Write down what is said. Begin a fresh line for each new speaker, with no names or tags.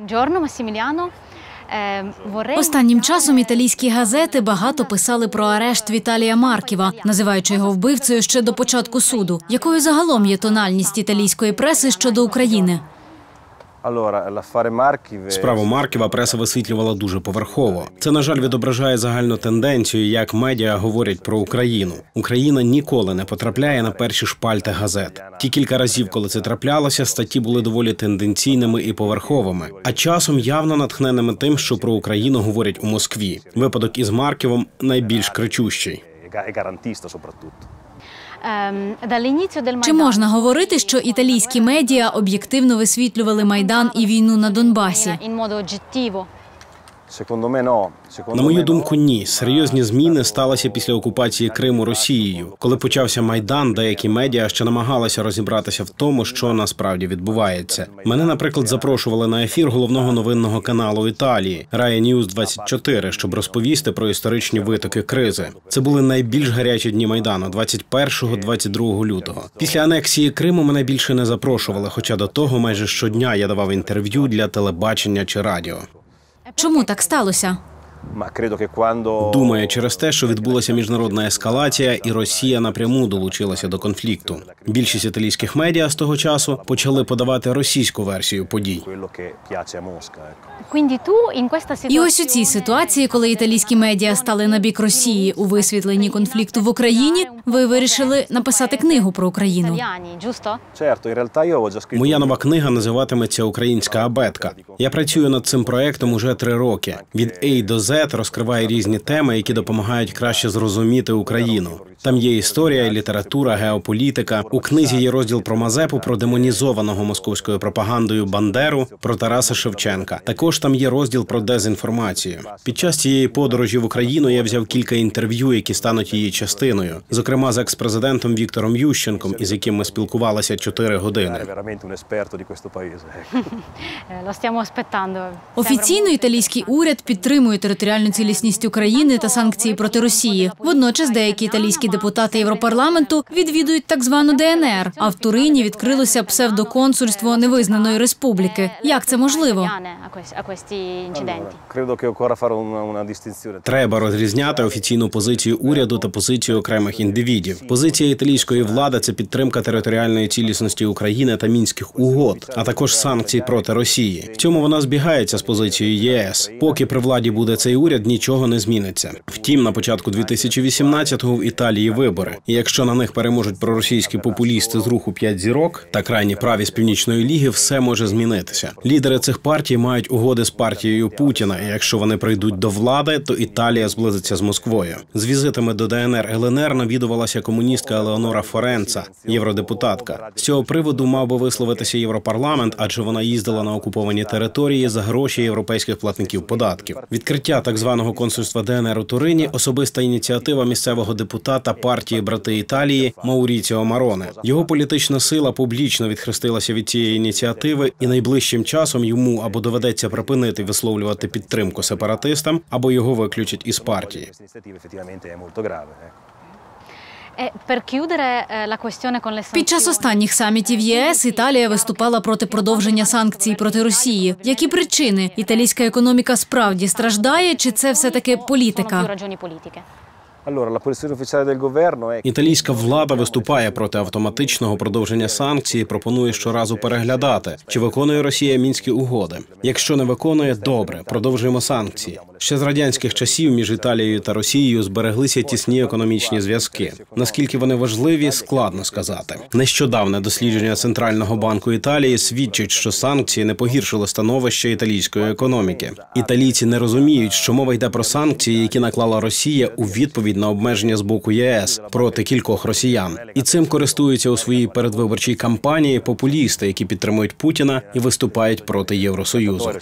Buongiorno Massimiliano. Eh,
Останнім часом італійські газети багато писали про арешт Віталія Марківа, називаючи його вбивцею ще до початку суду. Якою загалом є тональність італійської преси щодо України?
Справу Марківа преса висвітлювала дуже поверхово. Це, на жаль, відображає загальну тенденцію, як медіа говорять про Україну. Україна ніколи не потрапляє на перші шпальти газет. Ті кілька разів, коли це траплялося, статті були доволі тенденційними і поверховими, а часом явно натхненими тим, що про Україну говорять у Москві. Випадок із Марківом найбільш кричущий.
e garantista soprattutto.
Del
Чи можна говорити, що італійські медіа об'єктивно висвітлювали майдан і війну на Донбасі?
На мою думку, ні. Серйозні зміни сталися після окупації Криму Росією. Коли почався майдан, деякі медіа ще намагалися розібратися в тому, що насправді відбувається. Мене, наприклад, запрошували на ефір головного новинного каналу Італії Рая Ньюз 24 щоб розповісти про історичні витоки кризи. Це були найбільш гарячі дні майдану 21-22 лютого. Після анексії Криму мене більше не запрошували, хоча до того майже щодня я давав інтерв'ю для телебачення чи радіо.
Чому так сталося?
Думаю, через те, що відбулася міжнародна ескалація, і Росія напряму долучилася до конфлікту. Більшість італійських медіа з того часу почали подавати російську версію подій.
І ось у цій ситуації, коли італійські медіа стали на бік Росії у висвітленні конфлікту в Україні, ви вирішили написати книгу про Україну.
Моя нова книга називатиметься Українська абетка. Я працюю над цим проектом уже три роки. Від A до Z розкриває різні теми, які допомагають краще зрозуміти Україну. Там є історія, література, геополітика. У книзі є розділ про Мазепу, про демонізованого московською пропагандою Бандеру, про Тараса Шевченка. Також там є розділ про дезінформацію. Під час цієї подорожі в Україну я взяв кілька інтерв'ю, які стануть її частиною, зокрема з експрезидентом Віктором Ющенком, із яким ми спілкувалися чотири години.
Eh.
Офіційно італійський уряд підтримує територіальну цілісність України та санкції проти Росії. Водночас деякі італійські депутати Європарламенту відвідують так звану ДНР. А в Турині відкрилося псевдоконсульство невизнаної республіки. Як це можливо?
Треба розрізняти офіційну позицію уряду та позицію окремих індивідів. Позиція італійської влади це підтримка територіальної цілісності України та мінських угод, а також санкцій проти Росії. В цьому вона збігається з позицією ЄС. Поки при владі буде цей уряд, нічого не зміниться. Втім, на початку 2018-го в Італії вибори. І якщо на них переможуть проросійські популісти з руху «П'ять зірок та крайні праві з північної ліги, все може змінитися. Лідери цих партій мають угоди з партією Путіна. І якщо вони прийдуть до влади, то Італія зблизиться з Москвою. З візитами до ДНР ЛНР навідувалася комуністка Елеонора Форенца, євродепутатка. З цього приводу мав би висловитися Європарламент, адже вона їздила на окуповані території за гроші європейських платників податків. Відкриття так званого консульства ДНР у Турині особиста ініціатива місцевого депутата партії Брати Італії Мауріціо Мароне. Його політична сила публічно відхрестилася від цієї ініціативи, і найближчим часом йому або доведеться припинити висловлювати підтримку сепаратистам, або його виключать із партії.
Під час останніх самітів єС Італія виступала проти продовження санкцій проти Росії. Які причини італійська економіка справді страждає, чи це все таки політика?
Італійська влада виступає проти автоматичного продовження санкцій, пропонує щоразу переглядати, чи виконує Росія мінські угоди. Якщо не виконує, добре, продовжуємо санкції. Ще з радянських часів між Італією та Росією збереглися тісні економічні зв'язки. Наскільки вони важливі, складно сказати. Нещодавне дослідження центрального банку Італії свідчить, що санкції не погіршили становище італійської економіки. Італійці не розуміють, що мова йде про санкції, які наклала Росія у відповідь на обмеження з боку ЄС проти кількох росіян, і цим користуються у своїй передвиборчій кампанії популісти, які підтримують Путіна і виступають проти Євросоюзу.